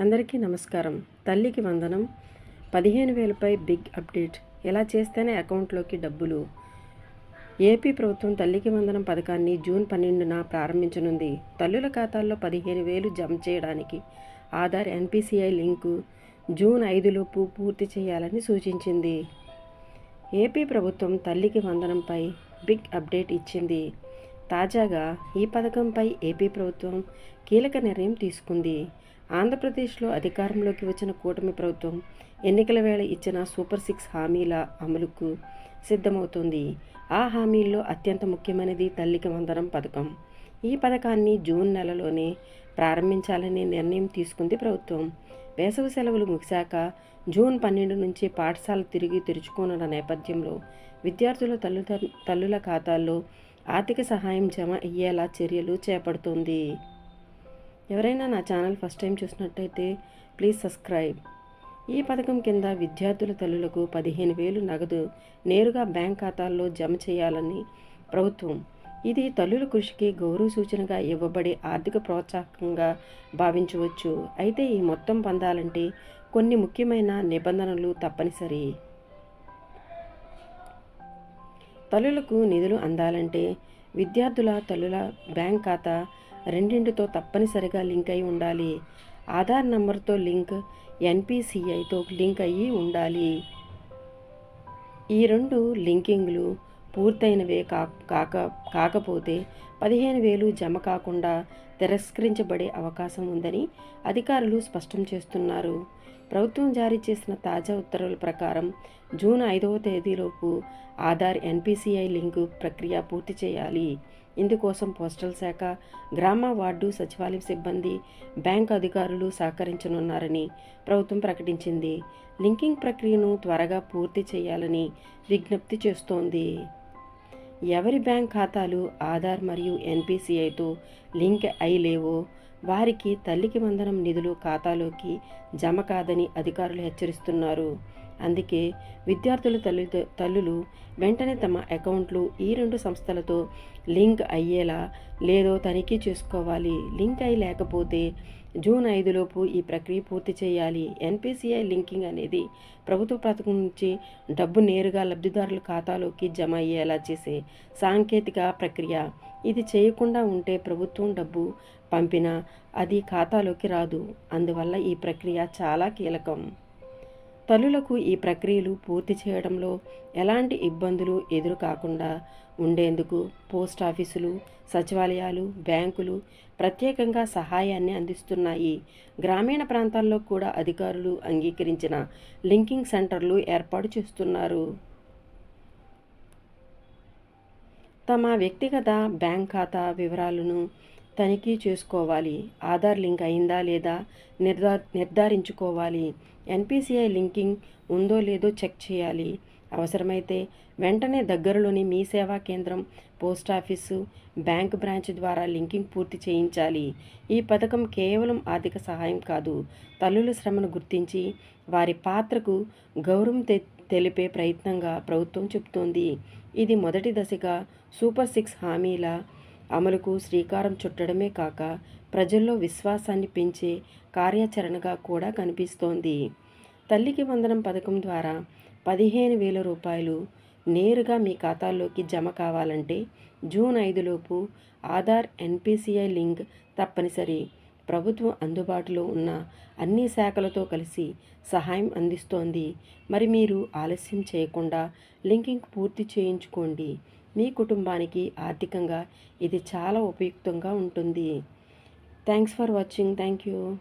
అందరికీ నమస్కారం. తల్లికి వందనం. పదిహేను వేలపై బిగ్ అప్డేట్. ఎలా చేస్తేనే అకౌంట్లోకి డబ్బులు? ఏపీ ప్రభుత్వం తల్లికి వందనం పథకాన్ని జూన్ పన్నెండున ప్రారంభించనుంది. తల్లుల ఖాతాల్లో పదిహేను వేలు జమ చేయడానికి ఆధార్ ఎన్పిసిఐ లింకు జూన్ ఐదులోపు పూర్తి చేయాలని సూచించింది. ఏపీ ప్రభుత్వం తల్లికి వందనంపై బిగ్ అప్డేట్ ఇచ్చింది. తాజాగా ఈ పథకంపై ఏపీ ప్రభుత్వం కీలక నిర్ణయం తీసుకుంది. ఆంధ్రప్రదేశ్లో అధికారంలోకి వచ్చిన కూటమి ప్రభుత్వం ఎన్నికల వేళ ఇచ్చిన సూపర్ సిక్స్ హామీల అమలుకు సిద్ధమవుతుంది. ఆ హామీల్లో అత్యంత ముఖ్యమైనది తల్లికి వందనం పథకం. ఈ పథకాన్ని జూన్ నెలలోనే ప్రారంభించాలని నిర్ణయం తీసుకుంది ప్రభుత్వం. వేసవి సెలవులు ముగిశాక జూన్ పన్నెండు నుంచి పాఠశాల తిరిగి తెరుచుకోనున్న నేపథ్యంలో విద్యార్థుల తల్లు తల్లుల ఖాతాల్లో ఆర్థిక సహాయం జమ అయ్యేలా చర్యలు చేపడుతుంది. ఎవరైనా నా ఛానల్ ఫస్ట్ టైం చూసినట్టయితే ప్లీజ్ సబ్స్క్రైబ్. ఈ పథకం కింద విద్యార్థుల తల్లులకు పదిహేను వేలు నగదు నేరుగా బ్యాంక్ ఖాతాల్లో జమ చేయాలని ప్రభుత్వం. ఇది తల్లుల కృషికి గౌరవ సూచనగా ఇవ్వబడే ఆర్థిక ప్రోత్సాహకంగా భావించవచ్చు. అయితే ఈ మొత్తం పొందాలంటే కొన్ని ముఖ్యమైన నిబంధనలు తప్పనిసరి. తల్లులకు నిధులు అందాలంటే విద్యార్థుల తల్లుల బ్యాంక్ ఖాతా రెండింటితో తప్పనిసరిగా లింక్ అయి ఉండాలి. ఆధార్ నంబర్తో లింక్ ఎన్పిసిఐతో లింక్ అయ్యి ఉండాలి. ఈ రెండు లింకింగ్లు పూర్తయినవే కాక కాకపోతే పదిహేను వేలు జమ కాకుండా తిరస్కరించబడే అవకాశం ఉందని అధికారులు స్పష్టం చేస్తున్నారు. ప్రభుత్వం జారీ చేసిన తాజా ఉత్తర్వుల ప్రకారం జూన్ ఐదవ తేదీలోపు ఆధార్ ఎన్పిసిఐ లింకు ప్రక్రియ పూర్తి చేయాలి. ఇందుకోసం పోస్టల్ శాఖ గ్రామ వార్డు సచివాలయం సిబ్బంది బ్యాంక్ అధికారులు సహకరించనున్నారని ప్రభుత్వం ప్రకటించింది. లింకింగ్ ప్రక్రియను త్వరగా పూర్తి చేయాలని విజ్ఞప్తి చేస్తోంది. ఎవరి బ్యాంక్ ఖాతాలు ఆధార్ మరియు ఎన్పిసిఐతో లింక్ అయి లేవో వారికి తల్లికి వందనం నిధులు ఖాతాలోకి జమ కాదని అధికారులు హెచ్చరిస్తున్నారు. అందుకే విద్యార్థుల తల్లి తల్లులు వెంటనే తమ అకౌంట్లు ఈ రెండు సంస్థలతో లింక్ అయ్యేలా లేదో తనిఖీ చేసుకోవాలి. లింక్ అయి లేకపోతే జూన్ ఐదులోపు ఈ ప్రక్రియ పూర్తి చేయాలి. ఎన్పిసిఐ లింకింగ్ అనేది ప్రభుత్వ పథకం నుంచి డబ్బు నేరుగా లబ్ధిదారుల ఖాతాలోకి జమ అయ్యేలా చేసే సాంకేతిక ప్రక్రియ. ఇది చేయకుండా ఉంటే ప్రభుత్వం డబ్బు పంపినా అది ఖాతాలోకి రాదు. అందువల్ల ఈ ప్రక్రియ చాలా కీలకం. తల్లులకు ఈ ప్రక్రియలు పూర్తి చేయడంలో ఎలాంటి ఇబ్బందులు ఎదురు కాకుండా ఉండేందుకు పోస్ట్ ఆఫీసులు సచివాలయాలు బ్యాంకులు ప్రత్యేకంగా సహాయాన్ని అందిస్తున్నాయి. గ్రామీణ ప్రాంతాల్లో కూడా అధికారులు అంగీకరించిన లింకింగ్ సెంటర్లు ఏర్పాటు చేస్తున్నారు. తమ వ్యక్తిగత బ్యాంక్ ఖాతా వివరాలను తనిఖీ చేసుకోవాలి. ఆధార్ లింక్ అయిందా లేదా నిర్ధార్ నిర్ధారించుకోవాలి. ఎన్పిసిఐ లింకింగ్ ఉందో లేదో చెక్ చేయాలి. అవసరమైతే వెంటనే దగ్గరలోని మీ సేవా కేంద్రం పోస్ట్ ఆఫీసు బ్యాంక్ బ్రాంచ్ ద్వారా లింకింగ్ పూర్తి చేయించాలి. ఈ పథకం కేవలం ఆర్థిక సహాయం కాదు. తల్లుల శ్రమను గుర్తించి వారి పాత్రకు గౌరవం తె తెలిపే ప్రయత్నంగా ప్రభుత్వం చెబుతోంది ఇది మొదటి దశగా సూపర్ సిక్స్ హామీల అమలుకు శ్రీకారం చుట్టడమే కాక ప్రజల్లో విశ్వాసాన్ని పెంచే కార్యాచరణగా కూడా కనిపిస్తోంది. తల్లికి వందనం పథకం ద్వారా పదిహేను వేల రూపాయలు నేరుగా మీ ఖాతాల్లోకి జమ కావాలంటే జూన్ ఐదులోపు ఆధార్ ఎన్పిసిఐ లింక్ తప్పనిసరి. ప్రభుత్వం అందుబాటులో ఉన్న అన్ని శాఖలతో కలిసి సహాయం అందిస్తోంది. మరి మీరు ఆలస్యం చేయకుండా లింకింగ్ పూర్తి చేయించుకోండి. మీ కుటుంబానికి ఆర్థికంగా ఇది చాలా ఉపయుక్తంగా ఉంటుంది. Thanks for watching. Thank you.